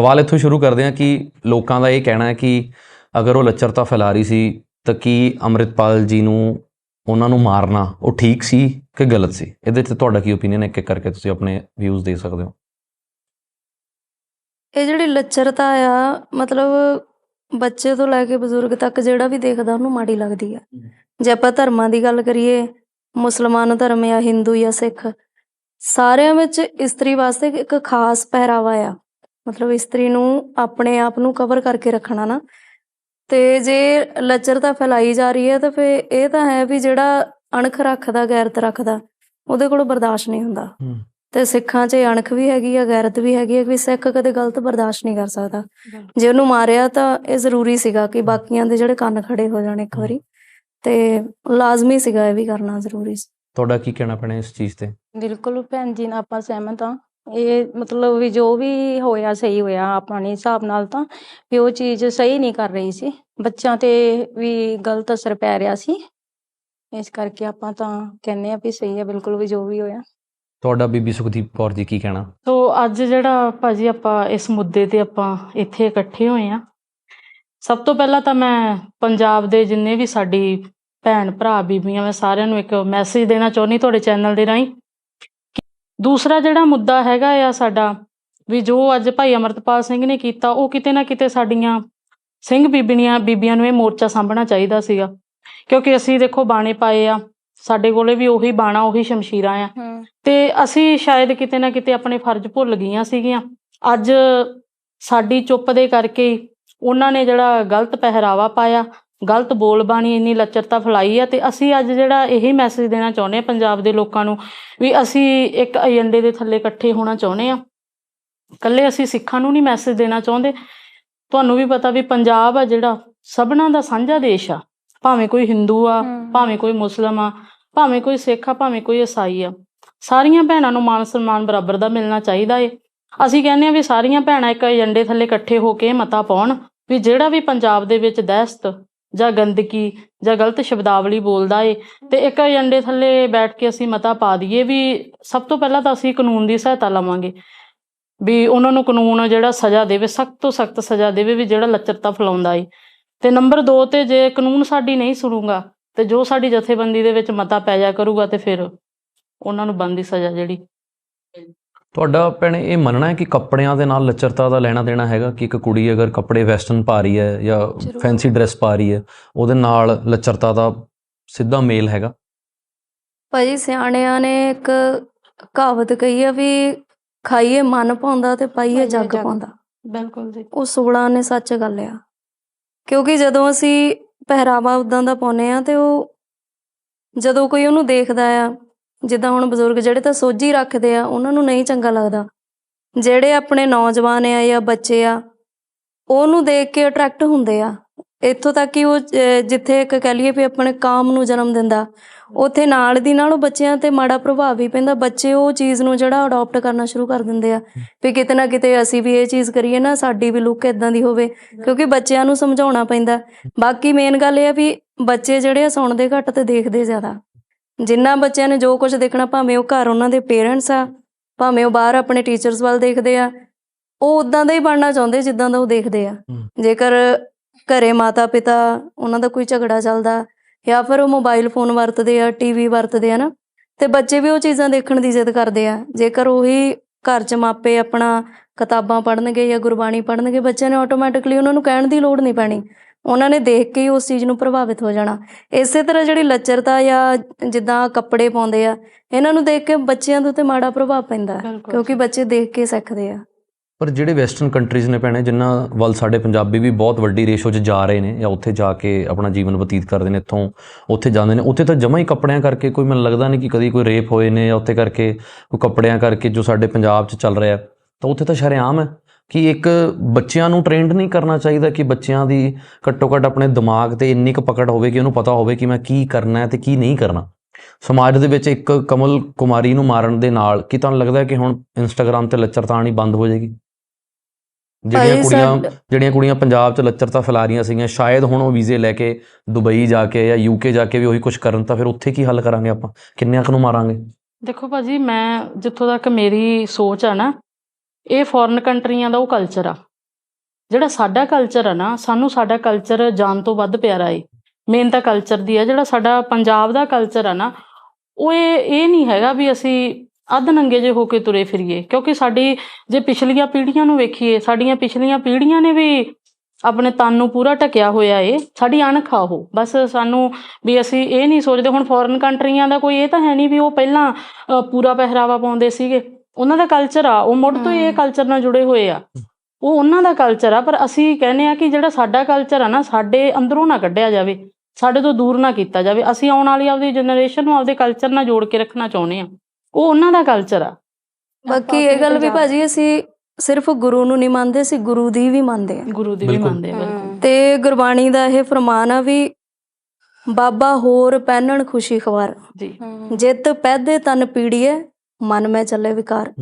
ਸਵਾਲ ਇੱਥੋਂ ਸ਼ੁਰੂ ਕਰਦੇ ਹਾਂ ਕਿ ਲੋਕਾਂ ਦਾ ਇਹ ਕਹਿਣਾ ਹੈ ਕਿ ਅਗਰ ਉਹ ਲੱਚਰਤਾ ਫੈਲਾ ਰਹੀ ਸੀ ਤਾਂ ਕੀ ਅੰਮ੍ਰਿਤਪਾਲ ਜੀ ਨੂੰ ਉਹਨਾਂ ਨੂੰ ਮਾਰਨਾ ਉਹ ਠੀਕ ਸੀ ਕਿ ਗਲਤ ਸੀ? ਇਹਦੇ ਤੇ ਤੁਹਾਡਾ ਕੀ ਓਪੀਨੀਅਨ ਹੈ? ਇੱਕ ਇੱਕ ਕਰਕੇ ਤੁਸੀਂ ਆਪਣੇ ਵਿਊਜ਼ ਦੇ ਸਕਦੇ ਹੋ। ਇਹ ਜਿਹੜੀ ਲੱਚਰਤਾ ਆ ਮਤਲਬ ਬੱਚੇ ਤੋਂ ਲੈ ਕੇ ਬਜ਼ੁਰਗ ਤੱਕ ਜਿਹੜਾ ਵੀ ਦੇਖਦਾ ਉਹਨੂੰ ਮਾੜੀ ਲੱਗਦੀ ਆ। ਜੇ ਆਪਾਂ ਧਰਮਾਂ ਦੀ ਗੱਲ ਕਰੀਏ ਮੁਸਲਮਾਨ ਧਰਮ ਆ ਹਿੰਦੂ ਜਾਂ ਸਿੱਖ ਸਾਰਿਆਂ ਵਿੱਚ ਇਸਤਰੀ ਵਾਸਤੇ ਇੱਕ ਖਾਸ ਪਹਿਰਾਵਾ ਆ। ਮਤਲਬ ਇਸਤਰੀ ਨੂੰ ਆਪਣੇ ਆਪ ਨੂੰ ਕਵਰ ਕਰਕੇ ਰੱਖਣਾ ਨਾ। ਤੇ ਜੇ ਲੱਚਰਤਾ ਫੈਲਾਈ ਜਾ ਰਹੀ ਹੈ ਤਾਂ ਫਿਰ ਇਹ ਤਾਂ ਹੈ ਵੀ ਜਿਹੜਾ ਅਣਖ ਰੱਖਦਾ ਗੈਰਤ ਰੱਖਦਾ ਉਹਦੇ ਕੋਲ ਬਰਦਾਸ਼ਤ ਨਹੀਂ ਹੁੰਦਾ। ਤੇ ਸਿੱਖਾਂ 'ਚ ਇਹ ਅਣਖ ਵੀ ਹੈਗੀ ਆ ਗੈਰਤ ਵੀ ਹੈਗੀ ਆ ਕਿ ਸਿੱਖ ਕਦੇ ਗਲਤ ਬਰਦਾਸ਼ਤ ਨਹੀਂ ਕਰ ਸਕਦਾ। ਜੇ ਉਹਨੂੰ ਮਾਰਿਆ ਤਾਂ ਇਹ ਜ਼ਰੂਰੀ ਸੀਗਾ ਕਿ ਬਾਕੀਆਂ ਦੇ ਜਿਹੜੇ ਕੰਨ ਖੜੇ ਹੋ ਜਾਣ ਇੱਕ ਵਾਰੀ। ਤੇ ਲਾਜ਼ਮੀ ਸੀਗਾ ਇਹ ਵੀ ਕਰਨਾ ਜ਼ਰੂਰੀ ਸੀ। ਤੁਹਾਡਾ ਕੀ ਕਹਿਣਾ ਪੈਣਾ ਇਸ ਚੀਜ਼ ਤੇ? ਬਿਲਕੁਲ ਭੈਣ ਜੀ ਨਾਲ ਆਪਾਂ ਸਹਿਮਤ ਹਾਂ। ਇਹ ਮਤਲਬ ਵੀ ਜੋ ਵੀ ਹੋਇਆ ਸਹੀ ਹੋਇਆ ਆਪਣੇ ਹਿਸਾਬ ਨਾਲ ਤਾਂ ਵੀ ਉਹ ਚੀਜ਼ ਸਹੀ ਨਹੀਂ ਕਰ ਰਹੀ ਸੀ। ਬੱਚਿਆਂ ਤੇ ਵੀ ਗਲਤ ਅਸਰ ਪੈ ਰਿਹਾ ਸੀ। ਇਸ ਕਰਕੇ ਆਪਾਂ ਤਾਂ ਕਹਿੰਦੇ ਆ ਵੀ ਸਹੀ ਹੈ ਬਿਲਕੁਲ ਵੀ ਜੋ ਵੀ ਹੋਇਆ। ਤੁਹਾਡਾ ਬੀਬੀ ਸੁਖਦੀਪ ਕੌਰ ਜੀ ਕੀ ਕਹਿਣਾ? ਸੋ ਅੱਜ ਜਿਹੜਾ ਭਾਜੀ ਆਪਾਂ ਇਸ ਮੁੱਦੇ ਤੇ ਆਪਾਂ ਇੱਥੇ ਇਕੱਠੇ ਹੋਏ ਆ ਸਭ ਤੋਂ ਪਹਿਲਾਂ ਤਾਂ ਮੈਂ ਪੰਜਾਬ ਦੇ ਜਿੰਨੇ ਵੀ ਸਾਡੀ ਭੈਣ ਭਰਾ ਬੀਬੀਆਂ ਮੈਂ ਸਾਰਿਆਂ ਨੂੰ ਇੱਕ ਮੈਸੇਜ ਦੇਣਾ ਚਾਹੁੰਦੀ ਤੁਹਾਡੇ ਚੈਨਲ ਦੇ ਰਾਹੀਂ। ਦੂਸਰਾ ਜਿਹੜਾ ਮੁੱਦਾ ਹੈਗਾ ਆ ਸਾਡਾ ਵੀ ਜੋ ਅੱਜ ਭਾਈ ਅਮਰਤਪਾਲ ਸਿੰਘ ਨੇ ਕੀਤਾ ਉਹ ਕਿਤੇ ਨਾ ਕਿਤੇ ਸਾਡੀਆਂ ਸਿੰਘ ਬੀਬੀਆਂ ਬੀਬੀਆਂ ਨੂੰ ਇਹ ਮੋਰਚਾ ਸਾਂਭਣਾ ਚਾਹੀਦਾ ਸੀਗਾ। ਕਿਉਂਕਿ ਅਸੀਂ ਦੇਖੋ ਬਾਣੇ ਪਾਏ ਆ ਸਾਡੇ ਕੋਲੇ ਵੀ ਉਹੀ ਬਾਣਾ ਉਹੀ ਸ਼ਮਸ਼ੀਰਾਂ ਆ। ਤੇ ਅਸੀਂ ਸ਼ਾਇਦ ਕਿਤੇ ਨਾ ਕਿਤੇ ਆਪਣੇ ਫਰਜ਼ ਭੁੱਲ ਗਈਆਂ ਸੀਗੀਆਂ। ਅੱਜ ਸਾਡੀ ਚੁੱਪ ਦੇ ਕਰਕੇ ਉਹਨਾਂ ਨੇ ਜਿਹੜਾ ਗਲਤ ਪਹਿਰਾਵਾ ਪਾਇਆ ਗਲਤ ਬੋਲ ਬਾਣੀ ਇੰਨੀ ਲੱਚਰਤਾ ਫੈਲਾਈ ਆ ਤੇ ਅਸੀਂ ਅੱਜ ਜਿਹੜਾ ਇਹੀ ਮੈਸੇਜ ਦੇਣਾ ਚਾਹੁੰਦੇ ਆ ਪੰਜਾਬ ਦੇ ਲੋਕਾਂ ਨੂੰ ਵੀ ਅਸੀਂ ਇੱਕ ਏਜੰਡੇ ਦੇ ਥੱਲੇ ਇਕੱਠੇ ਹੋਣਾ ਚਾਹੁੰਦੇ ਆ। ਇਕੱਲੇ ਅਸੀਂ ਸਿੱਖਾਂ ਨੂੰ ਨਹੀਂ ਮੈਸੇਜ ਦੇਣਾ ਚਾਹੁੰਦੇ। ਤੁਹਾਨੂੰ ਵੀ ਪਤਾ ਵੀ ਪੰਜਾਬ ਆ ਜਿਹੜਾ ਸਭਨਾਂ ਦਾ ਸਾਂਝਾ ਦੇਸ਼ ਆ। ਭਾਵੇਂ ਕੋਈ ਹਿੰਦੂ ਆ। ਭਾਵੇਂ ਕੋਈ ਮੁਸਲਮ ਆ ਭਾਵੇਂ ਕੋਈ ਸਿੱਖ ਆ ਭਾਵੇਂ ਕੋਈ ਈਸਾਈ ਆ। ਸਾਰੀਆਂ ਭੈਣਾਂ ਨੂੰ ਮਾਨ ਸਨਮਾਨ ਬਰਾਬਰ ਦਾ ਮਿਲਣਾ ਚਾਹੀਦਾ ਏ। ਅਸੀਂ ਕਹਿੰਦੇ ਆ ਵੀ ਸਾਰੀਆਂ ਭੈਣਾਂ ਇੱਕ ਏਜੰਡੇ ਥੱਲੇ ਇਕੱਠੇ ਹੋ ਕੇ ਮਤਾ ਪਾਉਣ ਵੀ ਜਿਹੜਾ ਵੀ ਪੰਜਾਬ ਦੇ ਵਿੱਚ ਦਹਿਸ਼ਤ ਜਾਂ ਗੰਦਗੀ ਜਾਂ ਗਲਤ ਸ਼ਬਦਾਵਲੀ ਬੋਲਦਾ ਏ ਤੇ ਇੱਕ ਏਜੰਡੇ ਥੱਲੇ ਬੈਠ ਕੇ ਅਸੀਂ ਮਤਾ ਪਾ ਦਈਏ ਵੀ ਸਭ ਤੋਂ ਪਹਿਲਾਂ ਤਾਂ ਅਸੀਂ ਕਾਨੂੰਨ ਦੀ ਸਹਾਇਤਾ ਲਵਾਂਗੇ। ਵੀ ਉਹਨਾਂ ਨੂੰ ਕਾਨੂੰਨ ਜਿਹੜਾ ਸਜ਼ਾ ਦੇਵੇ, ਸਖਤ ਤੋਂ ਸਖਤ ਸਜ਼ਾ ਦੇਵੇ ਵੀ ਜਿਹੜਾ ਲੱਚਰਤਾ ਫੈਲਾਉਂਦਾ ਏ। ਤੇ ਨੰਬਰ 2 ਤੇ ਜੇ ਕਾਨੂੰਨ ਸਾਡੀ ਨਹੀਂ ਸੁਣੂਗਾ ਤੇ ਜੋ ਸਾਡੀ ਜਥੇਬੰਦੀ ਦੇ ਵਿੱਚ ਮਤਾ ਪੈ ਜਾ ਕਰੂਗਾ ਤੇ ਫਿਰ ਉਹਨਾਂ ਨੂੰ ਬਣਦੀ ਸਜ਼ਾ ਜਿਹੜੀ ਤੁਹਾਡਾ ਭੈਣੇ ਇਹ ਮੰਨਣਾ ਹੈ ਕਿ ਕੱਪੜਿਆਂ ਦੇ ਨਾਲ ਲੱਚਰਤਾ ਦਾ ਲੈਣਾ ਦੇਣਾ ਹੈਗਾ ਕਿ ਇੱਕ ਕੁੜੀ ਅਗਰ ਕੱਪੜੇ ਵੈਸਟਰਨ ਪਾ ਰਹੀ ਹੈ ਜਾਂ। ਫੈਂਸੀ ਡਰੈਸ ਪਾ ਰਹੀ ਹੈ ਉਹਦੇ ਨਾਲ ਲੱਚਰਤਾ ਦਾ ਸਿੱਧਾ ਮੇਲ ਹੈਗਾ ਭਾਜੀ ਸਿਆਣਿਆਂ ਨੇ ਇੱਕ ਕਹਾਵਤ ਕਹੀ ਆ ਵੀ ਖਾਈਏ ਮਨ ਪਾਉਂਦਾ ਤੇ ਪਾਈਏ ਜੱਗ। ਪਾਉਂਦਾ ਬਿਲਕੁਲ ਜੀ ਉਹ ਸੁਗਲਾਂ ਨੇ ਸੱਚ ਗੱਲ ਆ ਕਿਉਂਕਿ ਜਦੋਂ ਅਸੀਂ ਪਹਿਰਾਵਾ ਉਦਾਂ ਦਾ ਪਾਉਨੇ ਆ ਤੇ ਉਹ ਜਦੋਂ ਕੋਈ ਉਹਨੂੰ ਦੇਖਦਾ ਆ ਜਿੱਦਾਂ ਹੁਣ ਬਜ਼ੁਰਗ ਜਿਹੜੇ ਤਾਂ ਸੋਝੀ ਰੱਖਦੇ ਆ, ਉਹਨਾਂ ਨੂੰ ਨਹੀਂ ਚੰਗਾ ਲੱਗਦਾ। ਜਿਹੜੇ ਆਪਣੇ ਨੌਜਵਾਨ ਆ ਜਾਂ ਬੱਚੇ ਆ, ਉਹਨੂੰ ਦੇਖ ਕੇ ਅਟਰੈਕਟ ਹੁੰਦੇ ਆ। ਇੱਥੋਂ ਤੱਕ ਕਿ ਉਹ ਜਿੱਥੇ ਇੱਕ ਕਹਿ ਲਈਏ ਵੀ ਆਪਣੇ ਕਾਮ ਨੂੰ ਜਨਮ ਦਿੰਦਾ, ਉੱਥੇ ਨਾਲ ਦੀ ਨਾਲ ਉਹ ਬੱਚਿਆਂ ਤੇ ਮਾੜਾ ਪ੍ਰਭਾਵ ਵੀ ਪੈਂਦਾ। ਬੱਚੇ ਉਹ ਚੀਜ਼ ਨੂੰ ਜਿਹੜਾ ਅਡਾਪਟ ਕਰਨਾ ਸ਼ੁਰੂ ਕਰ ਦਿੰਦੇ ਆ ਵੀ ਕਿਤੇ ਨਾ ਕਿਤੇ ਅਸੀਂ ਵੀ ਇਹ ਚੀਜ਼ ਕਰੀਏ ਨਾ, ਸਾਡੀ ਵੀ ਲੁੱਕ ਇਦਾਂ ਦੀ ਹੋਵੇ, ਕਿਉਂਕਿ ਬੱਚਿਆਂ ਨੂੰ ਸਮਝਾਉਣਾ ਪੈਂਦਾ। ਬਾਕੀ ਮੇਨ ਗੱਲ ਇਹ ਆ ਵੀ ਬੱਚੇ ਜਿਹੜੇ ਆ, ਸੁਣਦੇ ਘੱਟ ਤੇ ਦੇਖਦੇ ਜ਼ਿਆਦਾ। ਜਿੰਨਾ ਬੱਚਿਆਂ ਨੇ ਜੋ ਕੁਝ ਦੇਖਣਾ ਭਾਵੇਂ ਉਹ ਘਰ ਉਹਨਾਂ ਦੇ ਪੇਰੈਂਟਸ ਆ ਭਾਵੇਂ ਉਹ ਬਾਹਰ ਆਪਣੇ ਟੀਚਰਸ ਵੱਲ ਦੇਖਦੇ ਆ ਉਹ ਉਦਾਂ ਦਾ ਹੀ ਬਣਨਾ ਚਾਹੁੰਦੇ ਜਿੱਦਾਂ ਦਾ ਉਹ ਦੇਖਦੇ ਆ। ਜੇਕਰ ਘਰੇ ਮਾਤਾ ਪਿਤਾ ਉਹਨਾਂ ਦਾ ਕੋਈ ਝਗੜਾ ਚੱਲਦਾ ਜਾਂ ਫਿਰ ਉਹ ਮੋਬਾਈਲ ਫੋਨ ਵਰਤਦੇ ਆ ਟੀਵੀ ਵਰਤਦੇ ਆ ਨਾ ਤੇ ਬੱਚੇ ਵੀ ਉਹ ਚੀਜ਼ਾਂ ਦੇਖਣ ਦੀ ਜ਼ਿੱਦ ਕਰਦੇ ਆ। ਜੇਕਰ ਉਹੀ ਘਰ 'ਚ ਮਾਪੇ ਆਪਣਾ ਕਿਤਾਬਾਂ ਪੜ੍ਹਨਗੇ ਜਾਂ ਗੁਰਬਾਣੀ ਪੜ੍ਹਨਗੇ ਬੱਚਿਆਂ ਨੇ ਆਟੋਮੈਟਿਕਲੀ ਉਹਨਾਂ ਨੂੰ ਕਹਿਣ ਦੀ ਲੋੜ ਨਹੀਂ ਪੈਣੀ। ਉਹਨਾਂ ਨੇ ਦੇਖ ਕੇ ਹੀ ਉਸ ਚੀਜ਼ ਨੂੰ ਪ੍ਰਭਾਵਿਤ ਹੋ ਜਾਣਾ। ਇਸੇ ਤਰ੍ਹਾਂ ਜਿਹੜੀ ਲੱਚਰਤਾ ਜਾਂ ਜਿੱਦਾਂ ਕੱਪੜੇ ਪਾਉਂਦੇ ਆ ਇਹਨਾਂ ਨੂੰ ਦੇਖ ਕੇ ਬੱਚਿਆਂ ਦੇ ਉੱਤੇ ਮਾੜਾ ਪ੍ਰਭਾਵ ਪੈਂਦਾ ਕਿਉਂਕਿ ਬੱਚੇ ਦੇਖ ਕੇ ਸਿੱਖਦੇ ਆ। ਪਰ ਜਿਹੜੇ ਵੈਸਟਰਨ ਕੰਟਰੀਜ਼ ਨੇ ਭੈਣੇ ਜਿਨ੍ਹਾਂ ਵੱਲ ਸਾਡੇ ਪੰਜਾਬੀ ਵੀ ਬਹੁਤ ਵੱਡੀ ਰੇਸ਼ੋ 'ਚ ਜਾ ਰਹੇ ਨੇ ਜਾਂ ਉੱਥੇ ਜਾ ਕੇ ਆਪਣਾ ਜੀਵਨ ਬਤੀਤ ਕਰਦੇ ਨੇ ਇੱਥੋਂ ਉੱਥੇ ਜਾਂਦੇ ਨੇ ਉੱਥੇ ਤਾਂ ਜਮਾ ਹੀ ਕੱਪੜਿਆਂ ਕਰਕੇ ਕੋਈ ਮੈਨੂੰ ਲੱਗਦਾ ਨਹੀਂ ਕਿ ਕਦੀ ਕੋਈ ਰੇਪ ਹੋਏ ਨੇ ਜਾਂ ਉੱਥੇ ਕਰਕੇ ਕੋਈ ਕੱਪੜਿਆਂ ਕਰਕੇ ਜੋ ਸਾਡੇ ਪੰਜਾਬ 'ਚ ਚੱਲ ਰਿਹਾ ਤਾਂ ਉੱਥੇ ਤਾਂ ਸ਼ਰੇਆਮ ਹੈ। ਕਿ ਇੱਕ ਬੱਚਿਆਂ ਨੂੰ ਟ੍ਰੇਨਡ ਨਹੀਂ ਕਰਨਾ ਚਾਹੀਦਾ ਕਿ ਬੱਚਿਆਂ ਦੀ ਘੱਟੋ ਘੱਟ ਆਪਣੇ ਦਿਮਾਗ ਤੇ ਇੰਨੀ ਕੁ ਪਕੜ ਹੋਵੇ ਕਿ ਉਹਨੂੰ ਪਤਾ ਹੋਵੇ ਕਿ ਮੈਂ ਕੀ ਕਰਨਾ ਹੈ ਤੇ ਕੀ ਨਹੀਂ ਕਰਨਾ। ਸਮਾਜ ਦੇ ਵਿੱਚ ਇੱਕ ਕਮਲ ਕੁਮਾਰੀ ਨੂੰ ਮਾਰਨ ਦੇ ਨਾਲ ਕੀ ਤੁਹਾਨੂੰ ਲੱਗਦਾ ਹੈ ਕਿ ਹੁਣ ਇੰਸਟਾਗ੍ਰam ਤੇ ਲੱਚਰਤਾ ਆਉਣੀ ਬੰਦ ਹੋ ਜਾਏਗੀ? ਜਿਹੜੀਆਂ ਕੁੜੀਆਂ ਜਿਹੜੀਆਂ ਕੁੜੀਆਂ ਪੰਜਾਬ 'ਚ ਲੱਚਰਤਾ ਫੈਲਾ ਰਹੀਆਂ ਸੀਗੀਆਂ ਸ਼ਾਇਦ ਹੁਣ ਉਹ ਵੀਜ਼ੇ ਲੈ ਕੇ ਦੁਬਈ ਜਾ ਕੇ ਜਾਂ ਯੂਕੇ ਜਾ ਕੇ ਵੀ ਉਹੀ ਕੁਝ ਕਰਨ ਤਾਂ ਫਿਰ ਉੱਥੇ ਕੀ ਹੱਲ ਕਰਾਂਗੇ ਆਪਾਂ? ਕਿੰਨਿਆਂ ਕੁ ਨੂੰ ਮਾਰਾਂਗੇ? ਦੇਖੋ ਭਾਜੀ ਮੈਂ ਜਿੱਥੋਂ ਤੱਕ ਮੇਰੀ ਸੋਚ ਆ ਨਾ ਇਹ ਫੋਰਨ ਕੰਟਰੀਆਂ ਦਾ ਉਹ ਕਲਚਰ ਆ। ਜਿਹੜਾ ਸਾਡਾ ਕਲਚਰ ਆ ਨਾ, ਸਾਨੂੰ ਸਾਡਾ ਕਲਚਰ ਜਾਣ ਤੋਂ ਵੱਧ ਪਿਆਰਾ ਏ। ਮੇਨ ਤਾਂ ਕਲਚਰ ਦੀ ਆ, ਜਿਹੜਾ ਸਾਡਾ ਪੰਜਾਬ ਦਾ ਕਲਚਰ ਆ ਨਾ, ਉਹ ਇਹ ਇਹ ਨਹੀਂ ਹੈਗਾ ਵੀ ਅਸੀਂ ਅੱਧ ਨੰਗੇ ਜੇ ਹੋ ਕੇ ਤੁਰੇ ਫਿਰੀਏ। ਕਿਉਂਕਿ ਸਾਡੀ, ਜੇ ਪਿਛਲੀਆਂ ਪੀੜ੍ਹੀਆਂ ਨੂੰ ਵੇਖੀਏ, ਸਾਡੀਆਂ ਪਿਛਲੀਆਂ ਪੀੜ੍ਹੀਆਂ ਨੇ ਵੀ ਆਪਣੇ ਤਨ ਨੂੰ ਪੂਰਾ ਢਕਿਆ ਹੋਇਆ ਏ। ਸਾਡੀ ਅਣਖ ਆ ਉਹ। ਬਸ ਸਾਨੂੰ ਵੀ ਅਸੀਂ ਇਹ ਨਹੀਂ ਸੋਚਦੇ, ਹੁਣ ਫੋਰਨ ਕੰਟਰੀਆਂ ਦਾ ਕੋਈ ਇਹ ਤਾਂ ਹੈ ਨਹੀਂ ਵੀ ਉਹ ਪਹਿਲਾਂ ਪੂਰਾ ਪਹਿਰਾਵਾ ਪਾਉਂਦੇ ਸੀਗੇ। ਉਹਨਾਂ ਦਾ ਕਲਚਰ ਆ ਉਹ ਮੁੱਢ ਤੋਂ ਹੀ ਇਹ ਕਲਚਰ ਨਾਲ ਜੁੜੇ ਹੋਏ ਆ। ਉਹ ਉਹਨਾਂ ਦਾ ਕਲਚਰ ਆ ਪਰ ਅਸੀਂ ਕਹਿੰਦੇ ਆ ਕਿ ਜਿਹੜਾ ਸਾਡਾ ਕਲਚਰ ਆ ਨਾ ਸਾਡੇ ਅੰਦਰੋਂ ਨਾ ਕੱਢਿਆ ਜਾਵੇ ਸਾਡੇ ਤੋਂ ਦੂਰ ਨਾ ਕੀਤਾ ਜਾਵੇ। ਅਸੀਂ ਆਉਣ ਵਾਲੀ ਆਪਦੀ ਜਨਰੇਸ਼ਨ ਨੂੰ ਆਪਦੇ ਕਲਚਰ ਨਾਲ ਜੋੜ ਕੇ ਰੱਖਣਾ ਚਾਹੁੰਦੇ ਆ। ਉਹ ਉਹਨਾਂ ਦਾ ਕਲਚਰ ਆ। ਬਾਕੀ ਇਹ ਗੱਲ ਵੀ ਭਾਜੀ ਅਸੀਂ ਸਿਰਫ ਗੁਰੂ ਨੂੰ ਨਹੀਂ ਮੰਨਦੇ ਅਸੀਂ ਗੁਰੂ ਦੀ ਵੀ ਮੰਨਦੇ ਆ। ਗੁਰੂ ਦੀ ਵੀ। ਮੰਨਦੇ ਆ ਬਿਲਕੁਲ। ਤੇ ਗੁਰਬਾਣੀ ਦਾ ਇਹ ਫਰਮਾਨ ਆ ਵੀ ਬਾਬਾ ਹੋਰ ਪਹਿਨਣ ਖੁਸ਼ੀ ਖਵਾਰ। ਜੀ। ਜਿੱਤ ਪਹਿਦੇ ਤਨ ਪੀੜੀਏ ਮਨ ਮੈਂ ਚੱਲੇ ਵਿਕਾਰ।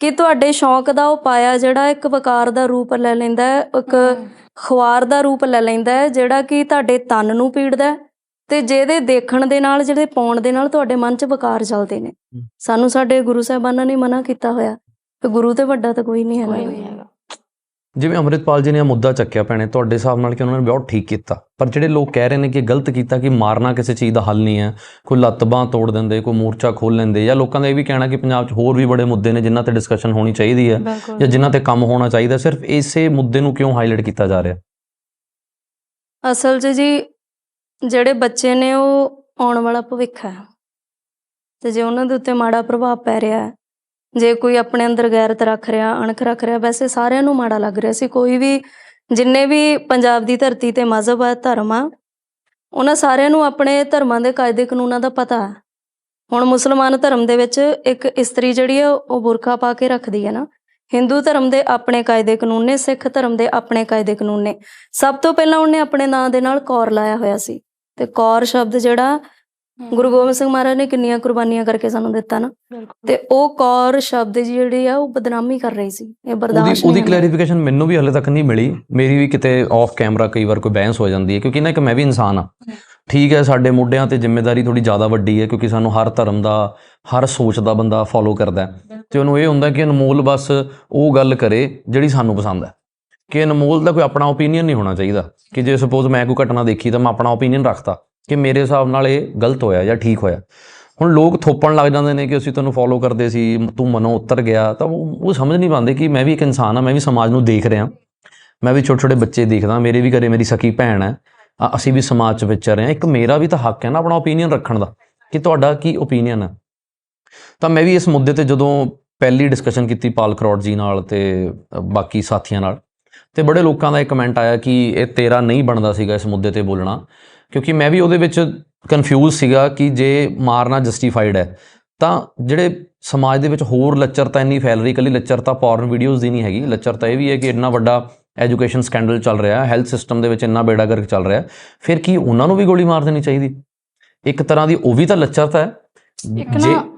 ਕਿ ਤੁਹਾਡੇ ਸ਼ੌਂਕ ਦਾ ਉਹ ਪਾਇਆ ਜਿਹੜਾ ਇੱਕ ਵਕਾਰ ਦਾ ਰੂਪ ਲੈ ਲੈਂਦਾ ਹੈ ਇੱਕ ਖੁਆਰ ਦਾ ਰੂਪ ਲੈ ਲੈਂਦਾ ਹੈ ਜਿਹੜਾ ਕਿ ਤੁਹਾਡੇ ਤਨ ਨੂੰ ਪੀੜਦਾ ਹੈ ਤੇ ਜਿਹਦੇ ਦੇਖਣ ਦੇ ਨਾਲ ਜਿਹੜੇ ਪਾਉਣ ਦੇ ਨਾਲ ਤੁਹਾਡੇ ਮਨ 'ਚ ਵਕਾਰ ਚੱਲਦੇ ਨੇ। ਸਾਨੂੰ ਸਾਡੇ ਗੁਰੂ ਸਾਹਿਬਾਨਾਂ ਨੇ ਮਨਾ ਕੀਤਾ ਹੋਇਆ। ਕਿ ਗੁਰੂ ਤੇ ਵੱਡਾ ਤਾਂ ਕੋਈ ਨਹੀਂ ਹੈਗਾ। ਜਿਵੇਂ ਅੰਮ੍ਰਿਤਪਾਲ ਜੀ ਨੇ ਇਹ ਮੁੱਦਾ ਚੱਕਿਆ ਭੈਣੇ ਤੁਹਾਡੇ ਹਿਸਾਬ ਨਾਲ ਕਿ ਉਹਨਾਂ ਨੇ ਬਹੁਤ ਠੀਕ ਕੀਤਾ। ਪਰ ਜਿਹੜੇ ਲੋਕ ਕਹਿ ਰਹੇ ਨੇ ਕਿ ਗਲਤ ਕੀਤਾ ਕਿ ਮਾਰਨਾ ਕਿਸੇ ਚੀਜ਼ ਦਾ ਹੱਲ ਨਹੀਂ ਹੈ ਕੋਈ ਲੱਤ ਬਾਂਹ ਤੋੜ ਦਿੰਦੇ ਕੋਈ ਮੋਰਚਾ ਖੋਲ ਲੈਂਦੇ ਜਾਂ ਲੋਕਾਂ ਦਾ ਇਹ ਵੀ ਕਹਿਣਾ ਕਿ ਪੰਜਾਬ 'ਚ ਹੋਰ ਵੀ ਬੜੇ ਮੁੱਦੇ ਨੇ ਜਿਨ੍ਹਾਂ ਤੇ ਡਿਸਕਸ਼ਨ ਹੋਣੀ ਚਾਹੀਦੀ ਹੈ ਜਾਂ ਜਿਨ੍ਹਾਂ ਤੇ ਕੰਮ ਹੋਣਾ ਚਾਹੀਦਾ ਸਿਰਫ ਇਸੇ ਮੁੱਦੇ ਨੂੰ ਕਿਉਂ ਹਾਈਲਾਈਟ ਕੀਤਾ ਜਾ ਰਿਹਾ? ਅਸਲ 'ਚ ਜੀ ਜਿਹੜੇ ਬੱਚੇ ਨੇ ਉਹ ਆਉਣ ਵਾਲਾ ਭਵਿੱਖ ਹੈ। ਤੇ ਜੇ ਉਹਨਾਂ ਦੇ ਉੱਤੇ ਮਾੜਾ ਪ੍ਰਭਾਵ ਪੈ ਰਿਹਾ ਹੈ ਜੇ ਕੋਈ ਆਪਣੇ ਅੰਦਰ ਗੈਰਤ ਰੱਖ ਰਿਹਾ, ਅਣਖ ਰੱਖ ਰਿਹਾ, ਵੈਸੇ ਸਾਰਿਆਂ ਨੂੰ ਮਾੜਾ ਲੱਗ ਰਿਹਾ ਸੀ। ਕੋਈ ਵੀ, ਜਿੰਨੇ ਵੀ ਪੰਜਾਬ ਦੀ ਧਰਤੀ ਤੇ ਮਜ਼ਹਬ ਆ, ਧਰਮ ਆ, ਉਹਨਾਂ ਸਾਰਿਆਂ ਨੂੰ ਆਪਣੇ ਧਰਮਾਂ ਦੇ ਕਾਇਦੇ ਕਾਨੂੰਨਾਂ ਦਾ ਪਤਾ ਹੈ ਹੁਣ ਮੁਸਲਮਾਨ ਧਰਮ ਦੇ ਵਿੱਚ ਇੱਕ ਇਸਤਰੀ ਜਿਹੜੀ ਆ, ਉਹ ਬੁਰਖਾ ਪਾ ਕੇ ਰੱਖਦੀ ਹੈ ਨਾ। ਹਿੰਦੂ ਧਰਮ ਦੇ ਆਪਣੇ ਕਾਇਦੇ ਕਾਨੂੰਨ ਨੇ, ਸਿੱਖ ਧਰਮ ਦੇ ਆਪਣੇ ਕਾਇਦੇ ਕਾਨੂੰਨ ਨੇ। ਸਭ ਤੋਂ ਪਹਿਲਾਂ ਉਹਨੇ ਆਪਣੇ ਨਾਂ ਦੇ ਨਾਲ ਕੌਰ ਲਾਇਆ ਹੋਇਆ ਸੀ। ਤੇ ਕੌਰ ਸ਼ਬਦ ਜਿਹੜਾ ਗੁਰੂ ਗੋਬਿੰਦ ਸਿੰਘ ਮਹਾਰਾਜ ਨੇ ਕਿੰਨੀਆਂ ਕੁਰਬਾਨੀਆਂ ਕਰਕੇ ਸਾਨੂੰ ਦਿੱਤਾ ਨਾ। ਤੇ ਉਹ ਕੌਰ ਸ਼ਬਦ ਜਿਹੜੀ ਆ ਉਹ ਬਦਨਾਮੀ ਕਰ ਰਹੀ ਸੀ। ਇਹ ਬਰਦਾਸ਼ਤ ਉਹਦੀ ਨਹੀਂ। ਕਲੈਰੀਫਿਕੇਸ਼ਨ ਮੈਨੂੰ ਵੀ ਹਲੇ ਤੱਕ ਨਹੀਂ ਮਿਲੀ। ਮੇਰੀ ਵੀ ਕਿਤੇ ਆਫ ਕੈਮਰਾ ਕਈ ਵਾਰ ਕੋਈ ਬਹਿਸ ਹੋ ਜਾਂਦੀ ਹੈ ਕਿਉਂਕਿ ਨਾ ਇੱਕ ਮੈਂ ਵੀ ਇਨਸਾਨ ਆ ਠੀਕ ਹੈ ਸਾਡੇ ਮੋਢਿਆਂ ਤੇ ਜ਼ਿੰਮੇਵਾਰੀ ਥੋੜੀ ਜ਼ਿਆਦਾ ਵੱਡੀ ਹੈ ਕਿਉਂਕਿ ਸਾਨੂੰ ਹਰ ਧਰਮ ਦਾ ਹਰ ਸੋਚ ਦਾ ਬੰਦਾ ਫੋਲੋ ਕਰਦਾ ਤੇ ਉਹਨੂੰ ਇਹ ਹੁੰਦਾ ਕਿ ਅਨਮੋਲ ਬਸ ਉਹ ਗੱਲ ਕਰੇ ਜਿਹੜੀ ਸਾਨੂੰ ਪਸੰਦ ਹੈ। ਕਿ ਅਨਮੋਲ ਦਾ ਕੋਈ ਆਪਣਾ ਓਪੀਨੀਅਨ ਨਹੀਂ ਹੋਣਾ ਚਾਹੀਦਾ। ਕਿ ਜੇ ਸਪੋਜ਼ ਮੈਂ ਕੋਈ ਘਟਨਾ ਦੇਖੀ ਤਾਂ ਮੈਂ ਆਪਣਾ ਓਪੀਨੀਅਨ ਰੱਖਤਾ। ਕਿ ਮੇਰੇ ਹਿਸਾਬ ਨਾਲ ਇਹ ਗਲਤ ਹੋਇਆ ਜਾਂ ਠੀਕ ਹੋਇਆ। ਹੁਣ ਲੋਕ ਥੋਪਣ ਲੱਗ ਜਾਂਦੇ ਨੇ ਕਿ ਅਸੀਂ ਤੈਨੂੰ ਫੋਲੋ ਕਰਦੇ ਸੀ, ਤੂੰ ਮਨੋਂ ਉਤਰ ਗਿਆ। ਤਾਂ ਉਹ ਸਮਝ ਨਹੀਂ ਪਾਉਂਦੇ ਕਿ ਮੈਂ ਵੀ ਇੱਕ ਇਨਸਾਨ ਆ ਮੈਂ ਵੀ ਸਮਾਜ ਨੂੰ ਦੇਖ ਰਿਹਾ। ਮੈਂ ਵੀ ਛੋਟੇ ਛੋਟੇ ਬੱਚੇ ਦੇਖਦਾ, ਮੇਰੇ ਵੀ ਘਰੇ ਮੇਰੀ ਸਕੀ ਭੈਣ ਹੈ। ਅਸੀਂ ਵੀ ਸਮਾਜ 'ਚ ਵਿਚਰ ਰਹੇ ਹਾਂ। ਇੱਕ ਮੇਰਾ ਵੀ ਤਾਂ ਹੱਕ ਹੈ ਨਾ ਆਪਣਾ ਓਪੀਨੀਅਨ ਰੱਖਣ ਦਾ, ਕਿ ਤੁਹਾਡਾ ਕੀ ਓਪੀਨੀਅਨ ਹੈ। ਤਾਂ ਮੈਂ ਵੀ ਇਸ ਮੁੱਦੇ ਤੇ ਜਦੋਂ ਪਹਿਲੀ ਡਿਸਕਸ਼ਨ ਕੀਤੀ ਪਾਲ ਕਰੌੜ ਜੀ ਨਾਲ ਤੇ ਬਾਕੀ ਸਾਥੀਆਂ ਨਾਲ, ਤੇ ਬੜੇ ਲੋਕਾਂ ਦਾ ਇੱਕ ਕਮੈਂਟ ਆਇਆ ਕਿ ਇਹ ਤੇਰਾ ਨਹੀਂ ਬਣਦਾ ਸੀਗਾ ਇਸ ਮੁੱਦੇ ਤੇ ਬੋਲਣਾ। ਕਿਉਂਕਿ ਮੈਂ ਵੀ ਉਹਦੇ ਵਿੱਚ ਕਨਫਿਊਜ਼ ਸੀਗਾ ਕਿ ਜੇ ਮਾਰਨਾ ਜਸਟੀਫਾਈਡ ਹੈ ਤਾਂ ਜਿਹੜੇ ਸਮਾਜ ਦੇ ਵਿੱਚ ਹੋਰ ਲੱਚਰਤਾ ਇੰਨੀ ਫੈਲ ਰਹੀ ਕੱਲੀ ਲੱਚਰਤਾ ਪੋਰਨ ਵੀਡੀਓਜ਼ ਦੀ ਨਹੀਂ ਹੈਗੀ ਲੱਚਰਤਾ ਇਹ ਵੀ ਹੈ ਕਿ ਇੰਨਾ ਵੱਡਾ ਐਜੂਕੇਸ਼ਨ ਸਕੈਂਡਲ ਚੱਲ ਰਿਹਾ ਹੈ ਹੈਲਥ ਸਿਸਟਮ ਦੇ ਵਿੱਚ ਇੰਨਾ ਬੇੜਾ ਗਰਕ ਚੱਲ ਰਿਹਾ ਹੈ ਫਿਰ ਕੀ ਉਹਨਾਂ ਨੂੰ ਵੀ ਗੋਲੀ ਮਾਰ ਦੇਣੀ ਚਾਹੀਦੀ? ਇੱਕ ਤਰ੍ਹਾਂ ਦੀ ਉਹ ਵੀ ਤਾਂ ਲੱਚਰਤਾ ਹੈ। ਇੱਕ ਜੇ ਨਾ